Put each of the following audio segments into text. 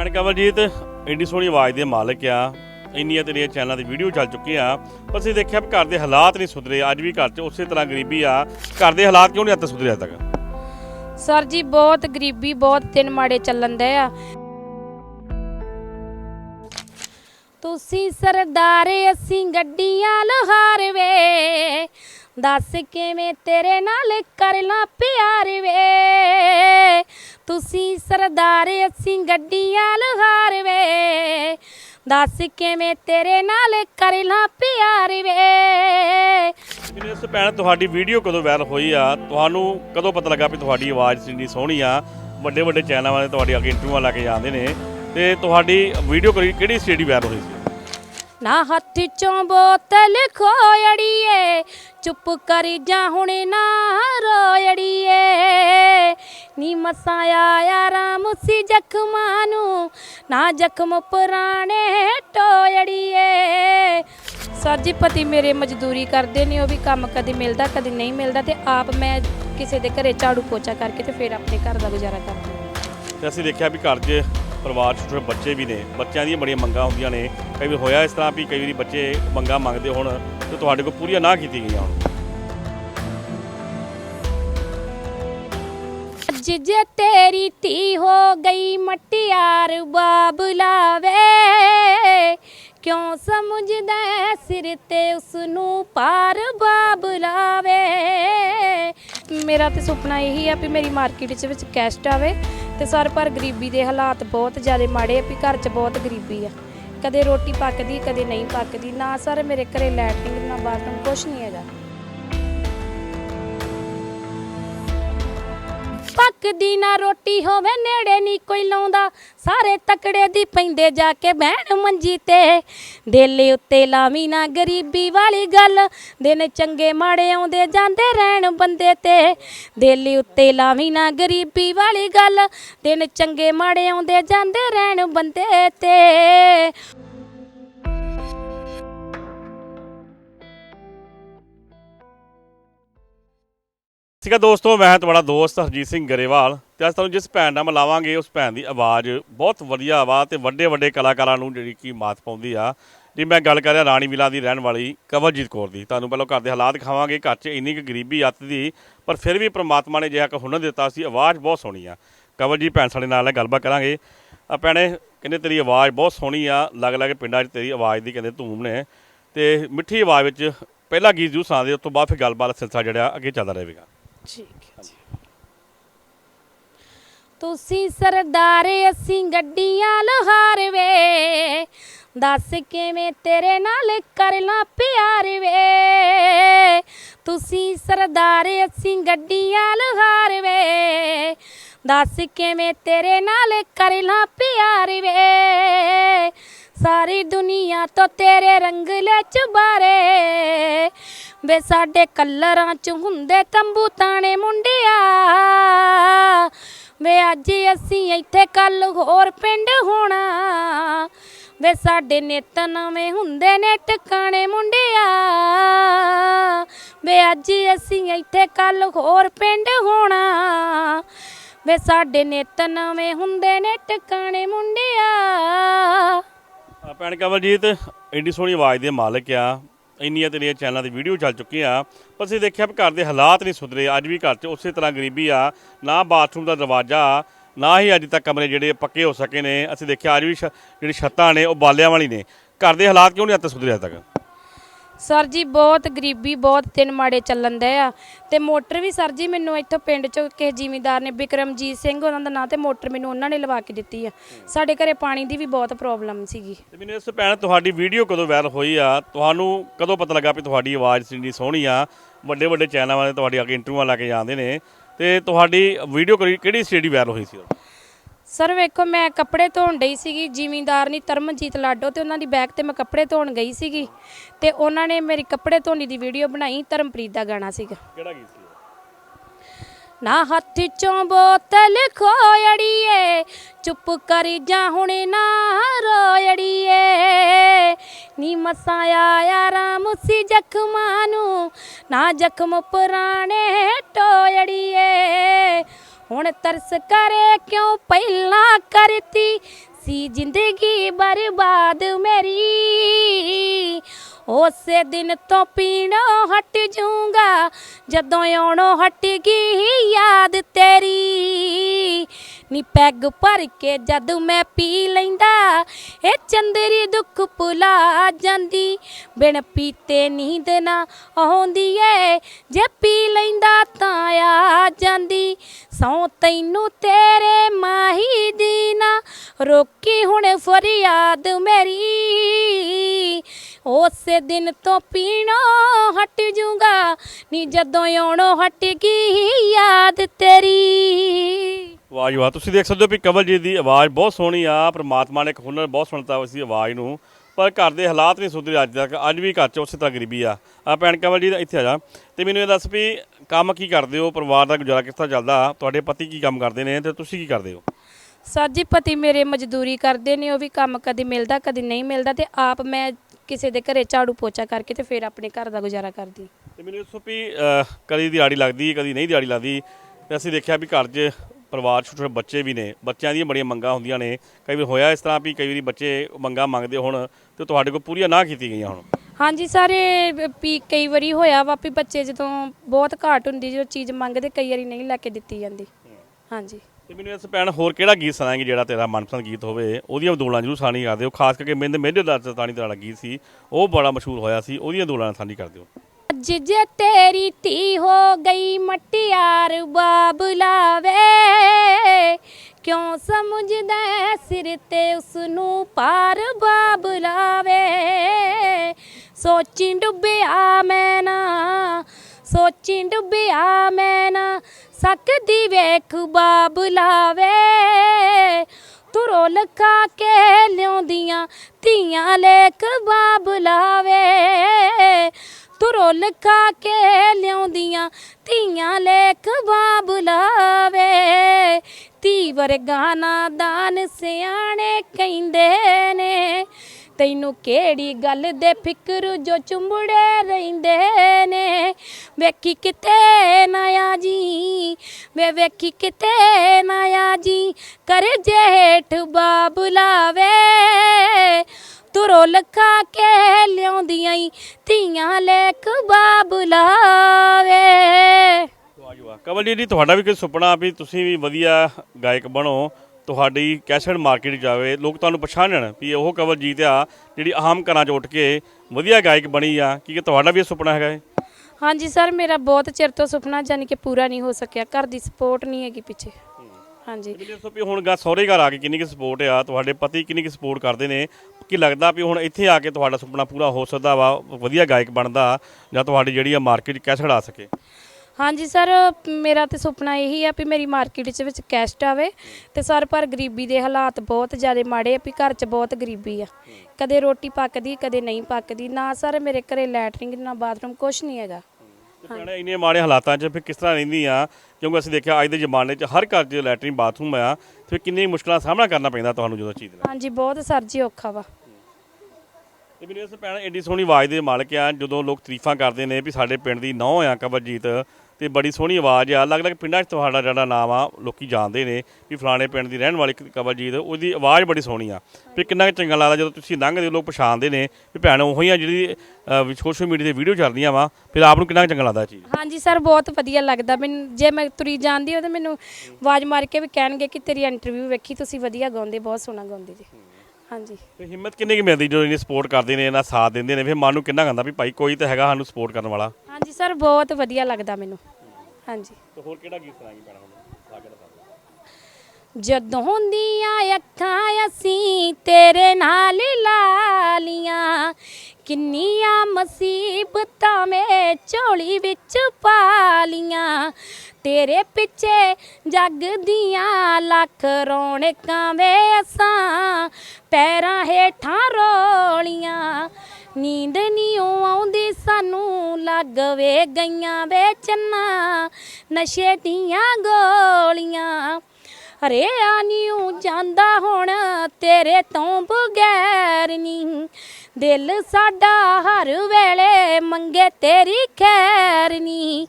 ਭੈਣ ਕਵਲਜੀਤ ਏਡੀ ਸੋਹਣੀ ਆਵਾਜ਼ ਦੇ ਮਾਲਕ ਆ। ਇੰਨੀਆਂ ਤੇਰੀਆਂ ਚੈਨਲਾਂ ਦੀ ਵੀਡੀਓ ਚੱਲ ਚੁੱਕੀਆਂ ਪਰ ਅਸੀਂ ਦੇਖਿਆ ਵੀ ਘਰ ਦੇ ਹਾਲਾਤ ਨਹੀਂ ਸੁਧਰੇ। ਅੱਜ ਵੀ ਘਰ 'ਚ ਉਸੇ ਤਰ੍ਹਾਂ ਗਰੀਬੀ ਆ। ਘਰ ਦੇ ਹਾਲਾਤ ਕਿਉਂ ਨਹੀਂ ਅੱਜ ਤੱਕ ਸੁਧਰੇ ਅੱਜ ਤੱਕ? ਸਰ ਜੀ, ਬਹੁਤ ਗਰੀਬੀ, ਬਹੁਤ ਦਿਨ ਮਾੜੇ ਚੱਲਣ ਦੇ ਆ। ਤੁਸੀਂ ਸਰਦਾਰ, ਅਸੀਂ ਗੱਡੀਆਂ ਲੋਹਾਰ ਵੇ। ਦੱਸ ਕਿਵੇਂ ਤੇਰੇ ਨਾਲ ਕਰ ਲਾਂ ਪਿਆਰ ਵੇ? ਸਰਦਾਰ ਅਸੀਂ ਗੱਡੀਆਂ ਲੋਹਾਰ ਵੇ ਦੱਸ ਕਿਵੇਂ ਤੇਰੇ ਨਾਲ ਕਰ ਲਾਂ ਪਿਆਰ ਵੇ ਮੈਨੂੰ ਇਸ ਭੈਣ, ਤੁਹਾਡੀ ਵੀਡੀਓ ਕਦੋਂ ਵਾਇਰਲ ਹੋਈ ਆ? ਤੁਹਾਨੂੰ ਕਦੋਂ ਪਤਾ ਲੱਗਾ ਵੀ ਤੁਹਾਡੀ ਆਵਾਜ਼ ਇੰਨੀ ਸੋਹਣੀ ਆ? ਵੱਡੇ ਵੱਡੇ ਚੈਨਲਾਂ ਵਾਲੇ ਤੁਹਾਡੀ ਅੱਗੇ ਇੰਟਰਵਿਊਆਂ ਲਾ ਕੇ ਜਾਂਦੇ ਨੇ। ਤੇ ਤੁਹਾਡੀ ਵੀਡੀਓ ਕਿਹੜੀ ਸਟੇਡੀ ਵਾਇਰਲ ਹੋਈ ਸੀ? ਨਾ ਹੱਥ ਚੋਂ ਬੋਤਲ ਖੋਇੜੀਏ, ਚੁੱਪ ਕਰ ਜਾ ਹੁਣ ਨਾ ਰੋਇੜੀਏ। ਨੀ ਮਸਾਂ ਆਇਆ ਰਾਮ ਜ਼ਖਮਾਂ ਨੂੰ, ਨਾ ਜ਼ਖਮ ਪੁਰਾਣੇ ਟੋਇੜੀਏ। ਸਰ ਪਤੀ ਮੇਰੇ ਮਜ਼ਦੂਰੀ ਕਰਦੇ ਨੇ, ਉਹ ਵੀ ਕੰਮ ਕਦੇ ਮਿਲਦਾ, ਕਦੇ ਨਹੀਂ ਮਿਲਦਾ ਤੇ ਆਪ ਮੈਂ ਕਿਸੇ ਦੇ ਘਰੇ ਝਾੜੂ ਪੋਚਾ ਕਰਕੇ ਤੇ ਫਿਰ ਆਪਣੇ ਘਰ ਦਾ ਗੁਜ਼ਾਰਾ ਕਰਦੀ ਹਾਂ। ਤੇ ਅਸੀਂ ਦੇਖਿਆ ਵੀ ਘਰ 'ਚ ਪਰਿਵਾਰ 'ਚ ਛੋਟੇ ਬੱਚੇ ਵੀ ਨੇ, ਬੱਚਿਆਂ ਦੀਆਂ ਬੜੀਆਂ ਮੰਗਾਂ ਹੁੰਦੀਆਂ ਨੇ। ਕਈ ਵਾਰ ਹੋਇਆ ਇਸ ਤਰ੍ਹਾਂ ਵੀ ਕਈ ਵਾਰੀ ਬੱਚੇ ਮੰਗਾਂ ਮੰਗਦੇ ਹੋਣ ਤੇ ਤੁਹਾਡੇ ਕੋਲ ਪੂਰੀਆਂ ਨਾ ਕੀਤੀ ਗਈਆਂ ਹੋਣ। ਅੱਜ ਤੇਰੀ ਧੀ ਹੋ ਗਈ ਮਟਿਆਰ ਬਾਬਲਾ ਵੇ ਕਿਉਂ ਸਮਝਦਾ ਸਿਰ ਤੇ ਉਸ ਨੂੰ ਪਾਰ ਬਾਬਲਾ ਵੇ ਮੇਰਾ ਤੇ ਸੁਪਨਾ ਇਹੀ ਆ ਵੀ ਮੇਰੀ ਮਾਰਕੀਟ ਵਿੱਚ ਕੈਸਟ ਆਵੇ। ਤੇ ਸਰ, ਪਰ ਗਰੀਬੀ ਦੇ ਹਾਲਾਤ ਬਹੁਤ ਜ਼ਿਆਦਾ ਮਾੜੇ ਆ ਵੀ ਘਰ 'ਚ ਬਹੁਤ ਗਰੀਬੀ ਆ। ਕਦੇ ਰੋਟੀ ਪੱਕਦੀ, ਕਦੇ ਨਹੀਂ ਪੱਕਦੀ। ਨਾ ਸਰ, ਮੇਰੇ ਘਰੇ ਲੈਟਰਿੰਗ ਨਾ ਬਾਥਰੂਮ ਕੁਛ ਨਹੀਂ ਹੈਗਾ। ਪੱਕਦੀ ਨਾ ਰੋਟੀ ਹੋਵੇ, ਨੇੜੇ ਨਹੀਂ ਕੋਈ ਲਾਉਂਦਾ। ਸਾਰੇ ਤਕੜੇ ਦੀ ਪੈਂਦੇ ਜਾ ਕੇ ਬਹਿਣ ਮੰਜੀ ਤੇ। ਦਿਲ ਉੱਤੇ ਲਾਵੀ ਨਾ ਗਰੀਬੀ ਵਾਲੀ ਗੱਲ। ਦਿਨ ਚੰਗੇ ਮਾੜੇ ਆਉਂਦੇ ਜਾਂਦੇ ਰਹਿਣ ਬੰਦੇ ਤੇ। ਦਿਲ ਉੱਤੇ ਲਾਵੀ ਨਾ ਗਰੀਬੀ ਵਾਲੀ ਗੱਲ। ਦਿਨ ਚੰਗੇ ਮਾੜੇ ਆਉਂਦੇ ਜਾਂਦੇ ਰਹਿਣ ਬੰਦੇ ਤੇ। ਸੀਗਾ ਦੋਸਤੋ, ਮੈਂ ਤੁਹਾਡਾ ਦੋਸਤ ਹਰਜੀਤ ਸਿੰਘ ਗਰੇਵਾਲ ਤੇ ਅੱਜ ਤੁਹਾਨੂੰ ਜਿਸ ਭੈਣ ਨਾਲ ਮਿਲਾਵਾਂਗੇ ਉਸ ਭੈਣ ਦੀ ਆਵਾਜ਼ ਬਹੁਤ ਵਧੀਆ ਵਾ ਤੇ ਵੱਡੇ ਵੱਡੇ ਕਲਾਕਾਰਾਂ ਨੂੰ ਜਿਹੜੀ ਕੀ ਮਾਤ ਪਾਉਂਦੀ ਆ। ਜੀ, ਮੈਂ ਗੱਲ ਕਰ ਰਿਹਾ ਰਾਣੀ ਵਿਲਾ ਦੀ ਰਹਿਣ ਵਾਲੀ ਕਵਲਜੀਤ ਕੌਰ ਦੀ। ਤੁਹਾਨੂੰ ਪਹਿਲਾਂ ਘਰ ਦੇ ਹਾਲਾਤ ਦਿਖਾਵਾਂਗੇ। ਘਰ 'ਚ ਇੰਨੀ ਕੁ ਗਰੀਬੀ ਅੱਤ ਦੀ, ਪਰ ਫਿਰ ਵੀ ਪ੍ਰਮਾਤਮਾ ਨੇ ਜਿਹਾ ਕਿ ਹੁਨਰ ਦਿੱਤਾ ਸੀ। ਆਵਾਜ਼ ਬਹੁਤ ਸੋਹਣੀ ਆ। ਕਵਰਜੀਤ ਭੈਣ ਸਾਡੇ ਨਾਲ ਗੱਲਬਾਤ ਕਰਾਂਗੇ। ਆ ਭੈਣੇ, ਕਹਿੰਦੇ ਤੇਰੀ ਆਵਾਜ਼ ਬਹੁਤ ਸੋਹਣੀ ਆ। ਲੱਗ ਲੱਗ ਪਿੰਡਾਂ 'ਚ ਤੇਰੀ ਆਵਾਜ਼ ਦੀ ਕਹਿੰਦੇ ਧੂਮ ਨੇ। ਤੇ ਮਿੱਠੀ ਆਵਾਜ਼ ਵਿੱਚ ਪਹਿਲਾ ਗੀਤ ਜੂ ਸੁਣਾ ਉਸ ਤੋਂ ਬਾਅਦ ਫਿਰ ਗੱਲਬਾਤ ਦਾ ਸਿਲਸਿਲਾ ਜਿਹੜਾ ਅੱਗੇ ਚੱਲਦਾ ਰਹੇਗਾ। ਠੀਕ ਹੈ ਜੀ। ਤੁਸੀਂ ਸਰਦਾਰ, ਅਸੀਂ ਗੱਡੀਆਂ ਲੋਹਾਰ ਵੇ ਦੱਸ ਕਿਵੇਂ ਤੇਰੇ ਨਾਲ ਕਰ ਲਾਂ ਪਿਆਰ ਵੇ ਤੁਸੀਂ ਸਰਦਾਰ, ਅਸੀਂ ਗੱਡੀਆਂ ਲੋਹਾਰ ਵੇ ਦੱਸ ਕਿਵੇਂ ਤੇਰੇ ਨਾਲ ਕਰ ਲਾਂ ਪਿਆਰ ਵੇ ਸਾਰੀ ਦੁਨੀਆ ਤੋਂ ਤੇਰੇ ਰੰਗਲੇ ਚੁਬਾਰੇ। ਵੇ ਸਾਡੇ ਕਲਰਾਂ ਚ ਹੁੰਦੇ ਤੰਬੂ ਤਾਣੇ ਮੁੰਡਿਆ। ਵੇ ਅੱਜ ਅਸੀਂ ਇੱਥੇ ਕੱਲ ਹੋਰ ਪਿੰਡ ਹੋਣਾ। ਵੇ ਸਾਡੇ ਨਿੱਤ ਨਵੇਂ ਹੁੰਦੇ ਨੇ ਟਿਕਾਣੇ ਮੁੰਡਿਆ। ਵੇ ਅੱਜ ਅਸੀਂ ਇੱਥੇ ਕੱਲ ਹੋਰ ਪਿੰਡ ਹੋਣਾ। ਵੇ ਸਾਡੇ ਨਿੱਤ ਨਵੇਂ ਹੁੰਦੇ ਨੇ ਟਿਕਾਣੇ ਮੁੰਡਿਆ। ਭੈਣ ਕਵਲਜੀਤ ਐਡੀ ਸੋਹਣੀ ਆਵਾਜ਼ ਦੇ ਮਾਲਕ ਆ। ਇੰਨੀਆਂ ਤੇਰੀਆਂ ਚੈਨਲਾਂ ਦੀ ਵੀਡੀਓ ਚੱਲ ਚੁੱਕੀਆਂ। ਪਰ ਅਸੀਂ ਦੇਖਿਆ ਵੀ ਘਰ ਦੇ ਹਾਲਾਤ ਨਹੀਂ ਸੁਧਰੇ। ਅੱਜ ਵੀ ਘਰ 'ਚ ਉਸੇ ਤਰ੍ਹਾਂ ਗਰੀਬੀ ਆ। ਨਾ ਬਾਥਰੂਮ ਦਾ ਦਰਵਾਜ਼ਾ, ਨਾ ਹੀ ਅੱਜ ਤੱਕ ਕਮਰੇ ਜਿਹੜੇ ਪੱਕੇ ਹੋ ਸਕੇ ਨੇ। ਅਸੀਂ ਦੇਖਿਆ ਅੱਜ ਵੀ ਛ- ਜਿਹੜੀ ਛੱਤਾਂ ਨੇ, ਉਹ ਬਾਲਿਆਂ ਵਾਲੀ ਨੇ। ਘਰ ਦੇ ਹਾਲਾਤ ਕਿਉਂ ਨਹੀਂ ਅੱਜ ਤੱਕ ਸੁਧਰੇ ਅੱਜ ਤੱਕ? ਸਰ ਜੀ, ਬਹੁਤ ਗਰੀਬੀ, ਬਹੁਤ ਦਿਨ ਮਾੜੇ ਚੱਲਣ ਦੇ ਆ। ਤੇ ਮੋਟਰ ਵੀ ਸਰ ਜੀ ਮੈਨੂੰ ਇੱਥੋਂ ਪਿੰਡ ਚੋਂ ਕਿਸੇ ਜ਼ਿਮੀਂਦਾਰ ਨੇ, ਬਿਕਰਮਜੀਤ ਸਿੰਘ ਉਹਨਾਂ ਦਾ ਨਾਂ ਤੇ ਮੋਟਰ ਮੈਨੂੰ ਉਹਨਾਂ ਨੇ ਲਵਾ ਕੇ ਦਿੱਤੀ ਆ। ਸਾਡੇ ਘਰੇ ਪਾਣੀ ਦੀ ਵੀ ਬਹੁਤ ਪ੍ਰੋਬਲਮ ਸੀਗੀ। ਤੇ ਮੈਨੂੰ ਇਸ ਭੈਣ, ਤੁਹਾਡੀ ਵੀਡੀਓ ਕਦੋਂ ਵਾਇਰਲ ਹੋਈ ਆ? ਤੁਹਾਨੂੰ ਕਦੋਂ ਪਤਾ ਲੱਗਾ ਵੀ ਤੁਹਾਡੀ ਆਵਾਜ਼ ਇੰਨੀ ਸੋਹਣੀ ਆ? ਵੱਡੇ ਵੱਡੇ ਚੈਨਲਾਂ ਵਾਲੇ ਤੁਹਾਡੀ ਆ ਕੇ ਇੰਟਰਵਿਊਆਂ ਲਾ ਕੇ ਜਾਂਦੇ ਨੇ। ਤੇ ਤੁਹਾਡੀ ਵੀਡੀਓ ਕਿਹੜੀ ਸਟੇਡੀ ਵਾਇਰਲ ਹੋਈ ਸੀ? ਉਦੋਂ? ਸਰ ਵੇਖੋ ਮੈਂ ਕੱਪੜੇ ਧੋਣ ਡਈ ਸੀਗੀ ਜ਼ਿਮੀਂਦਾਰ ਨਹੀਂ ਤਰਮਨਜੀਤ ਲਾਡੋ ਤੇ ਉਹਨਾਂ ਦੀ ਬੈਗ ਤੇ ਮੈਂ ਕੱਪੜੇ ਧੋਣ ਗਈ ਸੀਗੀ ਤੇ ਉਹਨਾਂ ਨੇ ਮੇਰੀ ਕੱਪੜੇ ਧੋਣੀ ਦੀ ਵੀਡੀਓ ਬਣਾਈ ਧਰਮਪ੍ਰੀਤ ਦਾ ਗਾਣਾ ਸੀਗਾ। ਕਿਹੜਾ ਗੀਤ ਸੀ? ਨਾ ਹੱਥ ਚੋਂ ਬੋਤਲ ਖੋਇੜੀਏ ਚੁੱਪ ਕਰ ਜਾ ਹੁਣ ਨਾ ਰੋਇੜੀਏ। ਨੀ ਮਸਾਂ ਆਇਆ ਰਾਮ ਸੀ ਜ਼ਖਮਾਂ ਨੂੰ ਨਾ ਜ਼ਖਮ ਪੁਰਾਣੇ ਟੋਇੜੀਏ। ਹੁਣ ਤਰਸ ਕਰੇ ਕਿਉਂ ਪਹਿਲਾਂ ਕਰਤੀ? ਸੀ ਜ਼ਿੰਦਗੀ ਬਰਬਾਦ ਮੇਰੀ। ਉਸੇ ਦਿਨ ਤੋਂ ਪੀਣੋ ਹਟ ਜੂੰਗਾ ਜਦੋਂ ਆਉਣੋਂ ਹਟ ਗਈ ਯਾਦ ਤੇਰੀ। ਨੀ ਪੈਗ ਭਰ ਕੇ ਜਦ ਮੈਂ ਪੀ ਲੈਂਦਾ ਚੰਦਰੀ ਦੁੱਖ ਭੁਲਾ ਜਾਂਦੀ, ਬਿਨ ਪੀਤੇ ਨੀਂਦ ਨਾ ਆਉਂਦੀ ਏ। ਜੇ ਪੀ ਲੈਂਦਾ ਤਾਂ ਆ ਜਾਂਦੀ, ਸੌ ਤੈਨੂੰ ਤੇਰੇ ਮਾਹੀ ਦੀ ਨਾ। ਰੋਕੀ ਹੁਣ ਫਰਿਆਦ ਮੇਰੀ, ਉਸੇ ਦਿਨ ਤੋਂ ਪੀਣੋਂ ਹਟ ਜੂਗਾ। ਨੀ ਜਦੋਂ ਆਉਣੋਂ ਹਟ ਗਈ ਯਾਦ ਤੇਰੀ। ਵਾਹ ਜੀ ਵਾਹ। ਤੁਸੀਂ ਦੇਖ ਸਕਦੇ ਹੋ ਵੀ ਕਵਲਜੀਤ ਦੀ ਆਵਾਜ਼ ਬਹੁਤ ਸੋਹਣੀ ਆ ਪ੍ਰਮਾਤਮਾ ਨੇ ਇੱਕ ਹੁਨਰ ਬਹੁਤ ਸੁਣਤਾ ਉਸ ਦੀ ਆਵਾਜ਼ ਨੂੰ ਪਰ ਘਰ ਦੇ ਹਾਲਾਤ ਨਹੀਂ ਸੁਧਰੇ ਅੱਜ ਤੱਕ ਅੱਜ ਵੀ ਘਰ 'ਚ ਉਸੇ ਤਰ੍ਹਾਂ ਗਰੀਬੀ ਆ। ਆ ਭੈਣ ਕਵਲਜੀਤ ਇੱਥੇ ਆ ਜਾ। ਤੇ ਮੈਨੂੰ ਇਹ ਦੱਸ ਵੀ ਕੰਮ ਕੀ ਕਰਦੇ ਹੋ ਪਰਿਵਾਰ ਦਾ ਗੁਜ਼ਾਰਾ ਕਿਸ ਤਰ੍ਹਾਂ ਚੱਲਦਾ? ਤੁਹਾਡੇ ਪਤੀ ਕੀ ਕੰਮ ਕਰਦੇ ਨੇ ਤੇ ਤੁਸੀਂ ਕੀ ਕਰਦੇ ਹੋ? ਸਰ ਜੀ ਪਤੀ ਮੇਰੇ ਮਜ਼ਦੂਰੀ ਕਰਦੇ ਨੇ ਉਹ ਵੀ ਕੰਮ ਕਦੀ ਮਿਲਦਾ ਕਦੀ ਨਹੀਂ ਮਿਲਦਾ ਤੇ ਆਪ ਮੈਂ ਕਿਸੇ ਦੇ ਘਰੇ ਝਾੜੂ ਪੋਚਾ ਕਰਕੇ ਤੇ ਫਿਰ ਆਪਣੇ ਘਰ ਦਾ ਗੁਜ਼ਾਰਾ ਕਰਦੀ। ਤੇ ਮੈਨੂੰ ਦੱਸੋ ਵੀ ਅਹ, ਕਦੀ ਦਿਹਾੜੀ ਲੱਗਦੀ ਕਦੀ ਨਹੀਂ ਦਿਹਾੜੀ ਲੱਗਦੀ? ਤੇ ਅਸੀਂ ਦੇਖਿਆ ਵੀ ਘਰ 'ਚ ਪਰਿਵਾਰ ਛੋਟੇ ਛੋਟੇ ਬੱਚੇ ਵੀ ਨੇ ਬੱਚਿਆਂ ਦੀਆਂ ਬੜੀਆਂ ਮੰਗਾਂ ਹੁੰਦੀਆਂ ਨੇ। ਕਈ ਵਾਰ ਹੋਇਆ ਇਸ ਤਰ੍ਹਾਂ ਵੀ ਕਈ ਵਾਰੀ ਬੱਚੇ ਮੰਗਾਂ ਮੰਗਦੇ ਹੁਣ ਤੇ ਤੁਹਾਡੇ ਕੋਲ ਪੂਰੀਆਂ ਨਾ ਕੀਤੀ ਗਈਆਂ ਹੁਣ। ਹਾਂਜੀ ਸਾਰੇ ਵੀ ਕਈ ਵਾਰੀ ਹੋਇਆ ਵਾ ਵੀ ਬੱਚੇ ਜਦੋਂ ਬਹੁਤ ਘਾਟ ਹੁੰਦੀ ਜਦੋਂ ਚੀਜ਼ ਮੰਗਦੇ ਕਈ ਵਾਰੀ ਨਹੀਂ ਲੈ ਕੇ ਦਿੱਤੀ ਜਾਂਦੀ। ਹਾਂਜੀ। ਤੇ ਮੈਨੂੰ ਇਸ ਭੈਣ ਹੋਰ ਕਿਹੜਾ ਗੀਤ ਸੁਣਾਏਗੀ ਜਿਹੜਾ ਤੇਰਾ ਮਨਪਸੰਦ ਗੀਤ ਹੋਵੇ? ਉਹਦੀਆਂ ਦੋਲਾਂ ਜ਼ਰੂਰ ਸਾਨੀ ਕਰਦੇ ਹੋ ਖਾਸ ਕਰਕੇ ਮੇਰੇ ਮੇਰੇ ਦਾ ਤਾਣੀ ਦਾ ਗੀਤ ਸੀ। ਉਹ ਬੜਾ ਮਸ਼ਹੂਰ ਹੋਇਆ ਸੀ ਉਹਦੀਆਂ ਦੋਲਾਂ ਸਾਨੀ ਕਰਦੇ ਹੋ ਅੱਜ ਜੇ ਤੇਰੀ ਧੀ ਹੋ ਗਈ ਮਟਿਆਰ ਬਾਬਲਾਵੇ ਕਿਉਂ ਸਮਝਦਾ ਸਿਰ ਤੇ ਉਸ ਨੂੰ ਪਾਰ ਬਾਬਲਾਵੇ ਸੋਚੀ ਡੁੱਬਿਆ ਮੈਂ ਨਾ, ਸੋਚੀ ਡੁੱਬਿਆ ਮੈਂ ਨਾ, ਸਕਦੀ ਵੇਖ ਬਾਬਲਾਵੇ ਤੂੰ ਰੋਲ ਖਾ ਕੇ ਲਿਆਉਂਦੀਆਂ ਧੀਆਂ ਲੇਖ ਬਾਬਲਾਵੇ ਤੂੰ ਰੋਲ ਖਾ ਕੇ ਲਿਆਉਂਦੀਆਂ, ਧੀਆਂ ਲੇਖ ਬਾਬਲਾਵੇ ਧੀ ਵਰਗਾ ਨਾ ਦਾਨ ਸਿਆਣੇ ਕਹਿੰਦੇ ਨੇ। ਤੈਨੂੰ ਕਿਹੜੀ ਗੱਲ ਦੇ ਫਿਕਰ ਜੋ ਚੁੰਬੜੇ ਰਹਿੰਦੇ ਨੇ? ਵੇਖੀ ਕਿਤੇ ਨਾ ਆ ਜੀ ਵੇ ਵੇਖੀ ਕਿਤੇ ਨਾ ਆ ਜੀ ਕਰ ਜੇਠ ਬਾਬਲਾਵੇ ਤੂੰ ਰੋਲ ਖਾ ਕੇ ਲਿਆਉਂਦੀਆਂ ਈ ਧੀਆਂ ਲੇਖ ਵਾਹ ਜੀ ਵਾਹ ਕਵਲਜੀਤ ਜੀ ਤੁਹਾਡਾ ਵੀ ਕੋਈ ਸੁਪਨਾ ਵੀ ਤੁਸੀਂ ਵੀ ਵਧੀਆ ਗਾਇਕ ਬਣੋ ਤੁਹਾਡੀ ਕੈਸਟ ਮਾਰਕੀਟ ਜਾਵੇ ਲੋਕ ਤੁਹਾਨੂੰ ਪਛਾਣਨ ਵੀ ਉਹ ਕਵਲਜੀਤ ਆ ਜਿਹੜੀ ਆਮ ਘਰਾਂ 'ਚ ਉੱਠ ਕੇ ਵਧੀਆ ਗਾਇਕ ਬਣੀ ਆ। ਕੀ ਕਿ ਤੁਹਾਡਾ ਵੀ ਇਹ ਸੁਪਨਾ ਹੈਗਾ ਹੈ ਹਾਂਜੀ ਸਰ ਮੇਰਾ ਬਹੁਤ ਚਿਰ ਤੋਂ ਸੁਪਨਾ ਜਾਨੀ ਕਿ ਪੂਰਾ ਨਹੀਂ ਹੋ ਸਕਿਆ। ਘਰ ਦੀ ਸਪੋਰਟ ਨਹੀਂ ਹੈਗੀ ਪਿੱਛੇ। ਹਾਂਜੀ। ਮੈਨੂੰ ਦੱਸੋ ਵੀ ਹੁਣ ਗਾ ਸਹੁਰੇ ਘਰ ਆ ਕੇ ਕਿੰਨੀ ਕੁ ਸਪੋਰਟ ਆ ਤੁਹਾਡੇ ਪਤੀ ਕਿੰਨੀ ਕੁ ਸਪੋਰਟ ਕਰਦੇ ਨੇ? ਕੀ ਲੱਗਦਾ ਵੀ ਹੁਣ ਇੱਥੇ ਆ ਕੇ ਤੁਹਾਡਾ ਸੁਪਨਾ ਪੂਰਾ ਹੋ ਸਕਦਾ ਵਾ ਵਧੀਆ ਗਾਇਕ ਬਣਦਾ ਜਾਂ ਤੁਹਾਡੀ ਜਿਹੜੀ ਆ ਮਾਰਕੀਟ ਕੈਸਟ ਆ ਸਕੇ? ਹਾਂਜੀ ਸਰ ਮੇਰਾ ਤੇ ਸੁਪਨਾ ਇਹੀ ਆ ਵੀ ਮੇਰੀ ਮਾਰਕੀਟ ਚ ਵਿੱਚ ਕੈਸਟ ਆਵੇ ਤੇ ਸਰ ਪਰ ਗਰੀਬੀ ਦੇ ਹਾਲਾਤ ਬਹੁਤ ਜ਼ਿਆਦਾ ਮਾੜੇ ਆ ਵੀ ਘਰ ਚ ਬਹੁਤ ਗਰੀਬੀ ਆ। ਕਦੇ ਰੋਟੀ ਪੱਕਦੀ ਕਦੇ ਨਹੀਂ ਪੱਕਦੀ ਨਾ ਸਰ ਮੇਰੇ ਘਰੇ ਲੈਟਰਿੰਗ ਨਾ ਬਾਥਰੂਮ ਕੁਝ ਨਹੀਂ ਹੈਗਾ। ਤੇ ਭੈਣੇ ਇੰਨੇ ਮਾੜੇ ਹਾਲਾਤਾਂ 'ਚ ਫਿਰ ਕਿਸ ਤਰ੍ਹਾਂ ਰਹਿੰਦੀ ਆ? ਕਿਉਂਕਿ ਅਸੀਂ ਦੇਖਿਆ ਅੱਜ ਦੇ ਜ਼ਮਾਨੇ 'ਚ ਹਰ ਘਰ 'ਚ ਲੈਟਰਿਨ ਬਾਥਰੂਮ ਆ ਫਿਰ ਕਿੰਨੀ ਮੁਸ਼ਕਲਾਂ ਦਾ ਸਾਹਮਣਾ ਕਰਨਾ ਪੈਂਦਾ ਤੁਹਾਨੂੰ ਜਦੋਂ ਚੀਜ਼ ਦਾ। ਹਾਂਜੀ ਬਹੁਤ ਸਰ ਜੀ ਔਖਾ ਵਾ। ਤੇ ਮੈਨੂੰ ਇਸ ਭੈਣ ਐਡੀ ਸੋਹਣੀ ਆਵਾਜ਼ ਦੇ ਮਾਲਕ ਆ ਜਦੋਂ ਲੋਕ ਤਾਰੀਫਾਂ ਕਰਦੇ ਨੇ ਵੀ ਸਾਡੇ ਪਿੰਡ ਦੀ ਨੌ ਆ ਕਵਰਜੀਤ ਤੇ ਬੜੀ ਸੋਹਣੀ ਆਵਾਜ਼ ਆ। ਅਲੱਗ-ਅਲੱਗ ਪਿੰਡਾਂ 'ਚ ਤੁਹਾਡਾ ਜਿਹੜਾ ਨਾਮ ਆ, ਲੋਕੀ ਜਾਣਦੇ ਨੇ ਵੀ ਫਲਾਣੇ ਪਿੰਡ ਦੀ ਰਹਿਣ ਵਾਲੀ ਕਵਰਜੀਤ ਉਹਦੀ ਆਵਾਜ਼ ਬੜੀ ਸੋਹਣੀ ਆ। ਵੀ ਕਿੰਨਾ ਕੁ ਚੰਗਾ ਲੱਗਦਾ ਜਦੋਂ ਤੁਸੀਂ ਲੰਘਦੇ ਹੋ, ਲੋਕ ਪਛਾਣਦੇ ਨੇ ਵੀ ਭੈਣ ਉਹੀ ਆ ਜਿਹੜੀ ਸੋਸ਼ਲ ਮੀਡੀਆ ਤੇ ਵੀਡੀਓ ਚੱਲਦੀਆਂ ਵਾ, ਫਿਰ ਆਪ ਨੂੰ ਕਿੰਨਾ ਕੁ ਚੰਗਾ ਲੱਗਦਾ ਇਹ ਚੀਜ਼? ਹਾਂਜੀ ਸਰ, ਬਹੁਤ ਵਧੀਆ ਲੱਗਦਾ। ਮੈਨੂੰ ਜੇ ਮੈਂ ਤੁਰੀ ਜਾਂਦੀ ਹਾਂ ਤਾਂ ਮੈਨੂੰ ਆਵਾਜ਼ ਮਾਰ ਕੇ ਵੀ ਕਹਿਣਗੇ ਕਿ ਤੇਰੀ ਇੰਟਰਵਿਊ ਵੇਖੀ, ਤੁਸੀਂ ਵਧੀਆ ਗਾਉਂਦੇ, ਬਹੁਤ ਸੋਹਣਾ ਗਾਉਂਦੇ ਜੀ। ਹਾਂਜੀ। ਤੇ ਹਿੰਮਤ ਕਿੰਨੀ ਕੁ ਮਿਲਦੀ ਜਦੋਂ ਇਹਨੇ ਸਪੋਰਟ ਕਰਦੇ ਨੇ ਇਹਨਾਂ ਸਾਥ ਦਿੰਦੇ ਨੇ? ਫਿਰ ਮਨ ਨੂੰ ਕਿੰਨਾ ਗੰਦਾ ਵੀ ਭਾਈ ਕੋਈ ਤਾਂ ਹੈਗਾ ਸਾਨੂੰ ਸਪੋਰਟ ਕਰਨ ਵਾਲਾ? ਹਾਂਜੀ ਸਰ ਬਹੁਤ ਵਧੀਆ ਲੱਗਦਾ ਮੈਨੂੰ। ਹਾਂਜੀ। ਤੇ ਹੋਰ ਕਿਹੜਾ ਗੀਤ ਸੁਣਾਏਗੀ ਭੈਣਾ ਹੁਣ? ਕੇ ਦਿਖਾ ਜਦੋਂ ਦੀਆਂ ਅੱਖਾਂ ਅਸੀਂ ਤੇਰੇ ਨਾਲ ਲਾਲੀਆਂ ਕਿੰਨੀਆਂ ਮੁਸੀਬਤਾਂ ਮੈਂ ਝੋਲੀ ਵਿੱਚ ਪਾਲੀਆਂ ਤੇਰੇ ਪਿੱਛੇ ਜੱਗ ਦੀਆਂ ਲੱਖ ਰੌਣਕਾਂ ਵੇ ਅਸਾਂ, ਪੈਰਾਂ ਹੇਠਾਂ ਰੋਲੀਆਂ। ਨੀਂਦ ਨਹੀਂ ਆਉਂਦੀ ਸਾਨੂੰ, ਲੱਗ ਵੇ ਗਈਆਂ ਵੇ ਚੰਨਾ, ਨਸ਼ੇ ਦੀਆਂ ਗੋਲੀਆਂ। ਹਰਿਆ ਨਿਉ ਜਾਂਦਾ ਹੁਣ, ਤੇਰੇ ਤੋਂ ਬਗੈਰ ਨਹੀਂ ਦਿਲ ਸਾਡਾ ਹਰ ਵੇਲੇ ਮੰਗੇ ਤੇਰੀ ਖੈਰ ਨਹੀਂ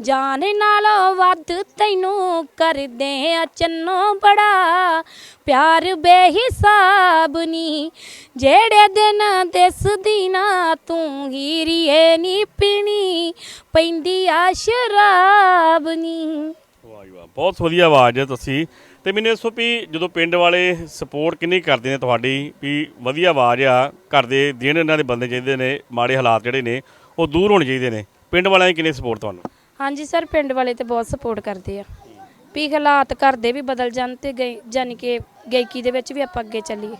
ਜਾਨ ਨਾਲੋਂ ਵੱਧ ਤੈਨੂੰ ਕਰਦੇ ਆ ਚੰਨੋ ਬੜਾ, ਪਿਆਰ ਬੇਹਿਸਾਬ ਨੀ। ਜਿਹੜੇ ਦਿਨ ਦਿਸਦੀ ਨਾ, ਤੂੰ ਹੀਰੀਏ ਨੀ ਪੀਣੀ, ਪੈਂਦੀ ਆ ਸ਼ਰਾਬ ਨੀ। ਵਾਹ ਵਾਹ, ਬਹੁਤ ਵਧੀਆ ਆਵਾਜ਼ ਹੈ ਤੁਸੀਂ। ਤੇ ਮੈਨੂੰ ਦੱਸੋ ਵੀ ਜਦੋਂ ਪਿੰਡ ਵਾਲੇ ਸਪੋਰਟ ਕਿੰਨੀ ਕਰਦੇ ਨੇ ਤੁਹਾਡੀ ਵੀ ਵਧੀਆ ਆਵਾਜ਼ ਆ ਘਰ ਦੇ ਦਿਨ ਇਹਨਾਂ ਦੇ ਬੰਦੇ ਚਾਹੀਦੇ ਨੇ ਮਾੜੇ ਹਾਲਾਤ ਜਿਹੜੇ ਨੇ ਉਹ ਦੂਰ ਹੋਣੇ ਚਾਹੀਦੇ ਨੇ। ਪਿੰਡ ਵਾਲਿਆਂ ਦੀ ਕਿੰਨੀ ਸਪੋਰਟ ਤੁਹਾਨੂੰ? ਹਾਂਜੀ ਸਰ ਪਿੰਡ ਵਾਲੇ ਤੇ ਬਹੁਤ ਸਪੋਰਟ ਕਰਦੇ ਆ। ਵੀ ਹਾਲਾਤ ਘਰ ਦੇ ਵੀ ਬਦਲ ਜਾਣ ਤੇ ਗਏ ਜਾਨੀ ਕਿ ਗਾਇਕੀ ਦੇ ਵਿੱਚ ਵੀ ਆਪਾਂ ਅੱਗੇ ਚੱਲੀਏ।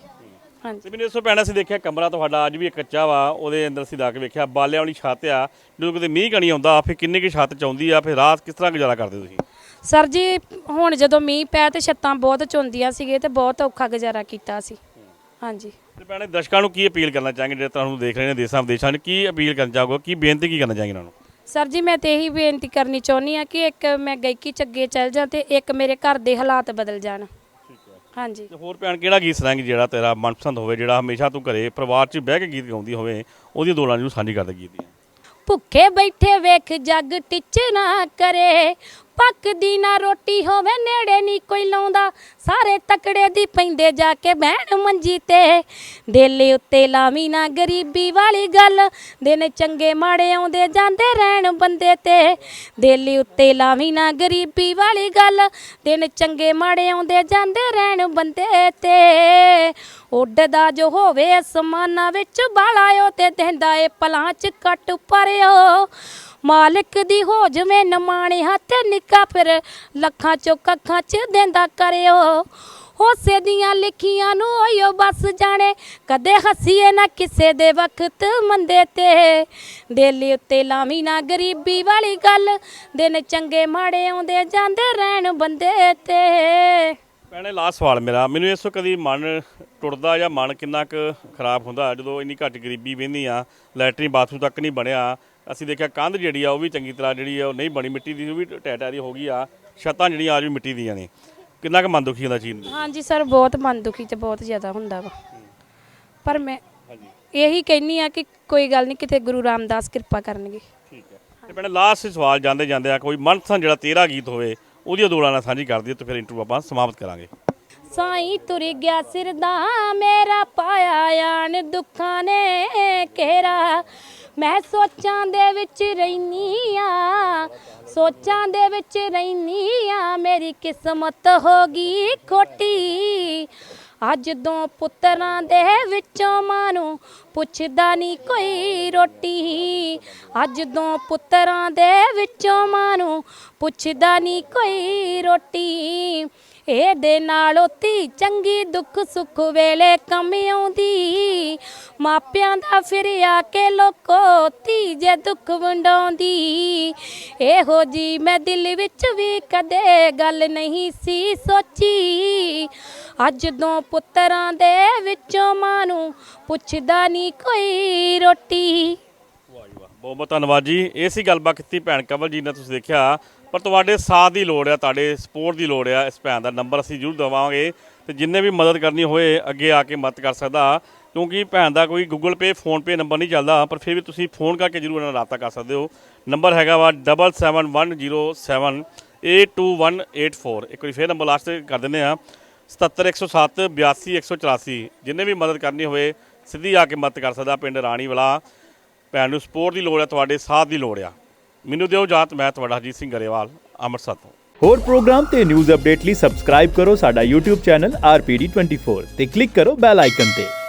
ਹਾਂਜੀ। ਤੇ ਮੈਨੂੰ ਦੱਸੋ ਭੈਣਾ ਅਸੀਂ ਦੇਖਿਆ ਕਮਰਾ ਤੁਹਾਡਾ ਅੱਜ ਵੀ ਇੱਕ ਕੱਚਾ ਵਾ ਉਹਦੇ ਅੰਦਰ ਅਸੀਂ ਲਾ ਕੇ ਵੇਖਿਆ ਬਾਲਿਆਂ ਵਾਲੀ ਛੱਤ ਆ। ਜਦੋਂ ਕਿਤੇ ਮੀਂਹ ਕਣੀ ਆਉਂਦਾ ਫਿਰ ਕਿੰਨੇ ਕੀ ਛੱਤ ਚ ਆਉਂਦੀ ਆ ਫਿਰ ਰਾਤ ਕਿਸ ਤਰ੍ਹਾਂ ਗੁਜ਼ਾਰਾ ਕਰਦੇ ਤੁਸੀਂ? ਸਰ ਜੀ ਹੁਣ ਜਦੋਂ ਮੀਂਹ ਪਿਆ ਤੇ ਛੱਤਾਂ ਬਹੁਤ ਚੁੰਦੀਆਂ ਸੀਗੇ ਤੇ ਬਹੁਤ ਔਖਾ ਗੁਜ਼ਾਰਾ ਕੀਤਾ ਸੀ। ਹਾਂਜੀ। ਤੇ ਭੈਣੇ ਦਰਸ਼ਕਾਂ ਨੂੰ ਕੀ ਅਪੀਲ ਕਰਨਾ ਚਾਹਾਂਗੇ? ਜਿਹੜੇ ਤੁਹਾਨੂੰ ਦੇਖ ਰਹੇ ਨੇ ਦੇਸਾਂ ਵਿਦੇਸ਼ਾਂ 'ਚ ਕੀ ਅਪੀਲ ਕਰਨਾ ਚਾਹੋਗੇ? ਕੀ ਬੇਨਤੀ ਕੀ ਕਰਨਾ ਚਾਹਾਂਗੇ ਉਹਨਾਂ ਨੂੰ? ਸਰ ਜੀ ਮੈਂ ਤੇ ਇਹੀ ਬੇਨਤੀ ਕਰਨੀ ਚਾਹੁੰਦੀ ਆ ਕਿ ਇੱਕ ਮੈਂ ਗਾਇਕੀ ਚ ਅੱਗੇ ਚੱਲ ਜਾ ਤੇ ਇੱਕ ਮੇਰੇ ਘਰ ਦੇ ਹਾਲਾਤ ਬਦਲ ਜਾਣ। ਹਾਂਜੀ। ਤੇ ਹੋਰ ਭੈਣ ਕਿਹੜਾ ਗੀਤ ਸੁਣਾਏਂਗੇ ਜਿਹੜਾ ਤੇਰਾ ਮਨਪਸੰਦ ਹੋਵੇ ਜਿਹੜਾ ਹਮੇਸ਼ਾ ਤੂੰ ਘਰੇ ਪਰਿਵਾਰ 'ਚ ਬਹਿ ਕੇ ਗੀਤ ਗਾਉਂਦੀ ਹੋਵੇ ਉਹਦੀ ਦੋਲਾਂ ਨੂੰ ਸਾਂਝੀ ਕਰਦਾ ਗੀਤ ਦੀਆਂ। ਭੁੱਖੇ ਬੈਠੇ ਵੇਖ ਜੱਗ ਟਿਚ ਨਾ ਕਰੇ ਪੱਕਦੀ ਨਾ ਰੋਟੀ ਹੋਵੇ, ਨੇੜੇ ਨਹੀਂ ਕੋਈ ਲਾਉਂਦਾ। ਸਾਰੇ ਤਕੜੇ ਦੀ ਪੈਂਦੇ ਜਾ ਕੇ ਬਹਿਣ ਮੰਜੀ ਤੇ। ਦਿਲ ਉੱਤੇ ਲਾਵੀ ਨਾ ਗਰੀਬੀ ਵਾਲੀ ਗੱਲ। ਦਿਨ ਚੰਗੇ ਮਾੜੇ ਆਉਂਦੇ ਜਾਂਦੇ ਰਹਿਣ ਬੰਦੇ ਤੇ। ਦਿਲ ਉੱਤੇ ਲਾਵੀ ਨਾ ਗਰੀਬੀ ਵਾਲੀ ਗੱਲ। ਦਿਨ ਚੰਗੇ ਮਾੜੇ ਆਉਂਦੇ ਜਾਂਦੇ ਰਹਿਣ ਬੰਦੇ ਤੇ। ਉੱਡਦਾ ਜੋ ਹੋਵੇ ਅਸਮਾਨਾਂ ਵਿੱਚ ਬਾਲਾਇਓ ਤੇ ਦਿੰਦਾ ਏ ਪਲਾਂ ਚ ਕੱਟ ਪਰਿਓ। ਮਾਲਕ ਦੀ ਹੋ ਜਵੇਂ ਨਮਾਣੇ ਹੱਥ ਨਿੱਕਾ ਫਿਰ ਲੱਖਾਂ ਚੋਂ ਕੱਖਾਂ ਚ ਦਿੰਦਾ ਕਰਿਓ। ਹੋਸੇ ਦੀਆਂ ਲਿਖੀਆਂ ਨੂੰ ਓਯੋ ਬਸ ਜਾਣੇ, ਕਦੇ ਹੱਸੀਏ ਨਾ ਕਿਸੇ ਦੇ ਵਕਤ ਮੰਦੇ ਤੇ। ਦਿਲ ਉੱਤੇ ਲਾਵੀ ਨਾ ਗਰੀਬੀ ਵਾਲੀ ਗੱਲ, ਦਿਨ ਚੰਗੇ ਮਾੜੇ ਆਉਂਦੇ ਜਾਂਦੇ ਰਹਿਣ ਬੰਦੇ ਤੇ। ਭੈਣੇ ਲਾਸਟ ਸਵਾਲ ਮੇਰਾ, ਮੈਨੂੰ ਇਸ ਕਦੀ ਮਨ ਟੁੱਟਦਾ ਜਾਂ ਮਨ ਕਿੰਨਾ ਕੁ ਖਰਾਬ ਹੁੰਦਾ, ਜਦੋਂ ਇੰਨੀ ਘੱਟ ਗਰੀਬੀ ਵਹਿੰਦੀ ਆ ਲੈਟਰੀਨ ਬਾਥਰੂਮ ਤੱਕ ਨਹੀਂ ਬਣਿਆ ਅਸੀਂ ਦੇਖਿਆ ਕੰਧ ਜਿਹੜੀ ਆ ਉਹ ਵੀ ਚੰਗੀ ਤਰ੍ਹਾਂ ਜਿਹੜੀ ਆ ਉਹ ਨਹੀਂ ਬਣੀ ਮਿੱਟੀ ਦੀ ਉਹ ਵੀ ਟੈਟਾ ਦੀ ਹੋ ਗਈ ਆ। ਛੱਤਾਂ ਜਿਹੜੀਆਂ ਅੱਜ ਵੀ ਮਿੱਟੀ ਦੀਆਂ ਨੇ। ਕਿੰਨਾ ਕੁ ਮਨ ਦੁਖੀ ਹੁੰਦਾ ਚੀਜ਼ ਨੂੰ? ਹਾਂਜੀ ਸਰ ਬਹੁਤ ਮਨ ਦੁਖੀ ਤੇ ਬਹੁਤ ਜ਼ਿਆਦਾ ਹੁੰਦਾ ਵਾ। ਪਰ ਮੈਂ ਹਾਂਜੀ। ਇਹੀ ਕਹਿਨੀ ਆ ਕਿ ਕੋਈ ਗੱਲ ਨਹੀਂ ਕਿਤੇ ਗੁਰੂ ਰਾਮਦਾਸ ਕਿਰਪਾ ਕਰਨਗੇ। ਠੀਕ ਹੈ। ਤੇ ਭੈਣੇ ਲਾਸਟ ਸਵਾਲ ਜਾਂਦੇ ਜਾਂਦੇ ਆ ਕੋਈ ਮਨਪਸੰਦ ਜਿਹੜਾ ਤੇਰਾ ਗੀਤ ਹੋਵੇ ਉਹਦੀਆਂ ਦੋਲਾਂ ਨਾਲ ਸਾਂਝੀ ਕਰ ਦਿਓ ਤੇ ਫਿਰ ਇੰਟਰਵਿਊ ਆਪਾਂ ਸਮਾਪਤ ਕਰਾਂਗੇ। ਸਾਈਂ ਤੁਰ ਗਿਆ ਸਿਰਦਾ ਮੇਰਾ ਪਾਇਆ ਆਣ ਦੁੱਖਾਂ ਨੇ ਘੇਰਾ। ਮੈਂ ਸੋਚਾਂ ਦੇ ਵਿੱਚ ਰਹਿਨੀ ਆ, ਸੋਚਾਂ ਦੇ ਵਿੱਚ ਰਹਿਨੀ ਆ, ਮੇਰੀ ਕਿਸਮਤ ਹੋ ਗਈ ਖੋਟੀ। ਅੱਜ ਦੋ ਪੁੱਤਰਾਂ ਦੇ ਵਿੱਚੋਂ ਮਾਂ ਨੂੰ ਪੁੱਛਦਾ ਨਹੀਂ ਕੋਈ ਰੋਟੀ। ਅੱਜ ਦੋ ਪੁੱਤਰਾਂ ਦੇ ਵਿੱਚੋਂ ਮਾਂ ਨੂੰ ਪੁੱਛਦਾ ਨਹੀਂ ਕੋਈ ਰੋਟੀ। ਇਹਦੇ ਨਾਲੋਂ ਤੀ ਚੰਗੀ ਦੁੱਖ ਸੁੱਖ ਵੇਲੇ ਕੰਮ ਆਉਂਦੀ। ਮਾਪਿਆਂ ਦਾ ਫਿਰ ਆ ਕੇ ਲੋਕੋ ਤੀ ਜੇ ਦੁੱਖ ਵੰਡਾਉਂਦੀ। ਇਹੋ ਜੀ ਮੈਂ ਦਿਲ ਵਿੱਚ ਵੀ ਕਦੇ ਗੱਲ ਨਹੀਂ ਸੀ ਸੋਚੀ। ਅੱਜ ਦੋ ਪੁੱਤਰਾਂ ਦੇ ਵਿੱਚੋਂ ਮਾਂ ਨੂੰ ਪੁੱਛਦਾ ਨਹੀਂ ਕੋਈ ਰੋਟੀ। ਬਹੁਤ ਬਹੁਤ ਧੰਨਵਾਦ ਜੀ। ਇਹ ਸੀ ਗੱਲਬਾਤ ਕੀਤੀ ਭੈਣ ਕਵਲ ਜੀ ਨੇ, ਤੁਸੀਂ ਦੇਖਿਆ ਪਰ ਤੁਹਾਡੇ ਸਾਥ ਦੀ ਲੋੜ ਆ, ਤੁਹਾਡੇ ਸਪੋਰਟ ਦੀ ਲੋੜ ਆ, ਇਸ ਭੈਣ ਦਾ ਨੰਬਰ ਅਸੀਂ ਜ਼ਰੂਰ ਦੇਵਾਂਗੇ ਤੇ ਜਿੰਨੇ ਵੀ ਮਦਦ ਕਰਨੀ ਹੋਏ ਅੱਗੇ ਆ ਕੇ ਮਦਦ ਕਰ ਸਕਦਾ। ਕਿਉਂਕਿ ਭੈਣ ਦਾ ਕੋਈ Google Pay PhonePe number ਨਹੀਂ ਚੱਲਦਾ, ਪਰ ਫਿਰ ਵੀ ਤੁਸੀਂ ਫੋਨ ਕਰਕੇ ਜ਼ਰੂਰ ਇਹਨਾਂ ਨਾਲ ਰਾਬਤਾ ਕਰ ਸਕਦੇ ਹੋ। ਨੰਬਰ ਹੈਗਾ ਵਾ 7710782184 ਇੱਕ ਵਾਰੀ ਫੇਰ ਨੰਬਰ ਲਾਸਟ ਕਰ ਦਿੰਦੇ ਆ 77107 82184 ਜਿੰਨੇ ਵੀ ਮਦਦ ਕਰਨੀ ਹੋਵੇ ਸਿੱਧੀ ਆ ਕੇ ਮਦਦ ਕਰ ਸਕਦਾ ਪਿੰਡ ਰਾਣੀ ਵਾਲਾ ਭੈਣ ਨੂੰ ਸਪੋਰਟ ਦੀ ਲੋੜ ਹੈ ਤੁਹਾਡੇ ਸਾਥ ਦੀ ਲੋੜ ਆ। ਮੈਨੂੰ ਦਿਓ ਜਾਤ, ਮੈਂ ਤੁਹਾਡਾ ਹਰਜੀਤ ਸਿੰਘ ਗਰੇਵਾਲ, ਅੰਮ੍ਰਿਤਸਰ ਤੋਂ। ਹੋਰ ਪ੍ਰੋਗਰਾਮ ਤੇ ਨਿਊਜ਼ ਅਪਡੇਟ ਲਈ ਸਬਸਕ੍ਰਾਈਬ ਕਰੋ ਸਾਡਾ YouTube ਚੈਨਲ RPD24 ਤੇ ਕਲਿੱਕ ਕਰੋ ਬੈਲ ਆਈਕਨ ਤੇ।